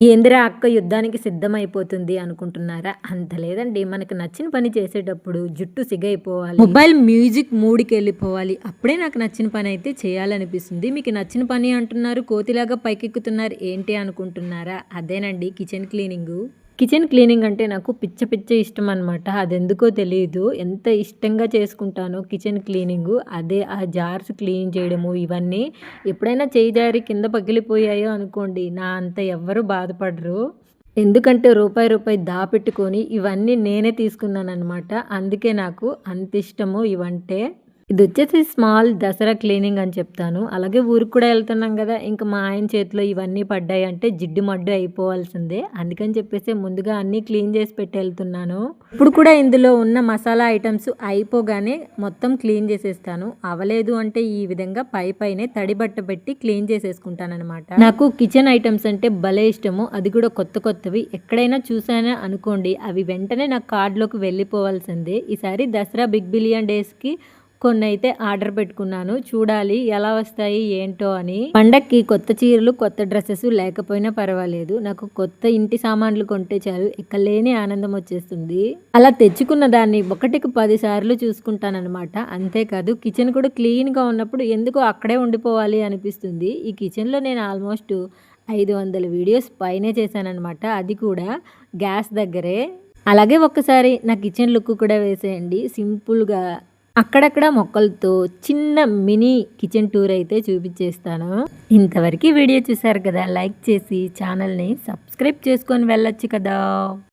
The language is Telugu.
ఏందిరా అక్క యుద్ధానికి సిద్ధమైపోతుంది అనుకుంటున్నారా? అంత లేదండి. మనకు నచ్చిన పని చేసేటప్పుడు జుట్టు సిగైపోవాలి మొబైల్ మ్యూజిక్ మూడికి వెళ్ళిపోవాలి అప్పుడే నాకు నచ్చిన పని అయితే చేయాలనిపిస్తుంది. మీకు నచ్చిన పని అంటున్నారు కోతిలాగా పైకెక్కుతున్నారు ఏంటి అనుకుంటున్నారా? అదేనండి కిచెన్ క్లీనింగ్. కిచెన్ క్లీనింగ్ అంటే నాకు పిచ్చ పిచ్చ ఇష్టం అనమాట అది ఎందుకో తెలియదు ఎంత ఇష్టంగా చేసుకుంటానో కిచెన్ క్లీనింగ్ అదే ఆ జార్స్ క్లీన్ చేయడము ఇవన్నీ ఎప్పుడైనా చేయి జారి కింద పగిలిపోయాయో అనుకోండి నా అంత ఎవ్వరు బాధపడరు. ఎందుకంటే రూపాయి రూపాయి దాపెట్టుకొని ఇవన్నీ నేనే తీసుకున్నాను అనమాట అందుకే నాకు అంత ఇష్టము ఇవంటే. ఇది వచ్చేసి స్మాల్ దసరా క్లీనింగ్ అని చెప్తాను. అలాగే ఊరికి కూడా వెళ్తున్నాం కదా ఇంకా మా ఆయన చేతిలో ఇవన్నీ పడ్డాయి అంటే జిడ్డు మడ్డు అయిపోవాల్సిందే. అందుకని చెప్పేసి ముందుగా అన్నీ క్లీన్ చేసి పెట్టి వెళ్తున్నాను. ఇప్పుడు కూడా ఇందులో ఉన్న మసాలా ఐటమ్స్ అయిపోగానే మొత్తం క్లీన్ చేసేస్తాను. అవలేదు అంటే ఈ విధంగా పై పైనే తడి బట్ట పెట్టి క్లీన్ చేసేసుకుంటానమాట నాకు కిచెన్ ఐటమ్స్ అంటే భలే ఇష్టము. అది కూడా కొత్త కొత్తవి. ఎక్కడైనా చూసానా అనుకోండి అవి వెంటనే నా కార్డులోకి వెళ్ళిపోవాల్సిందే. ఈసారి దసరా బిగ్ బిలియన్ డేస్కి కొన్ని అయితే ఆర్డర్ పెట్టుకున్నాను. చూడాలి ఎలా వస్తాయి ఏంటో అని. పండక్కి కొత్త చీరలు కొత్త డ్రెస్సెస్ లేకపోయినా పర్వాలేదు. నాకు కొత్త ఇంటి సామాన్లు కొంటే చాలు ఎక్కలేని ఆనందం వచ్చేస్తుంది. అలా తెచ్చుకున్న దాన్ని ఒకటికి పది సార్లు చూసుకుంటానమాట అంతేకాదు కిచెన్ కూడా క్లీన్గా ఉన్నప్పుడు ఎందుకు అక్కడే ఉండిపోవాలి అనిపిస్తుంది. ఈ కిచెన్లో నేను ఆల్మోస్ట్ ఐదు వందల వీడియోస్ పైనే చేశానమాట అది కూడా గ్యాస్ దగ్గరే. అలాగే ఒక్కసారి నా కిచెన్ లుక్ కూడా వేసేయండి. సింపుల్గా అక్కడక్కడ మొక్కలతో చిన్న మినీ కిచెన్ టూర్ అయితే చూపించేస్తాను. ఇంతవరకు వీడియో చూసారు కదా లైక్ చేసి ఛానల్ని సబ్స్క్రైబ్ చేసుకొని వెళ్ళొచ్చు కదా.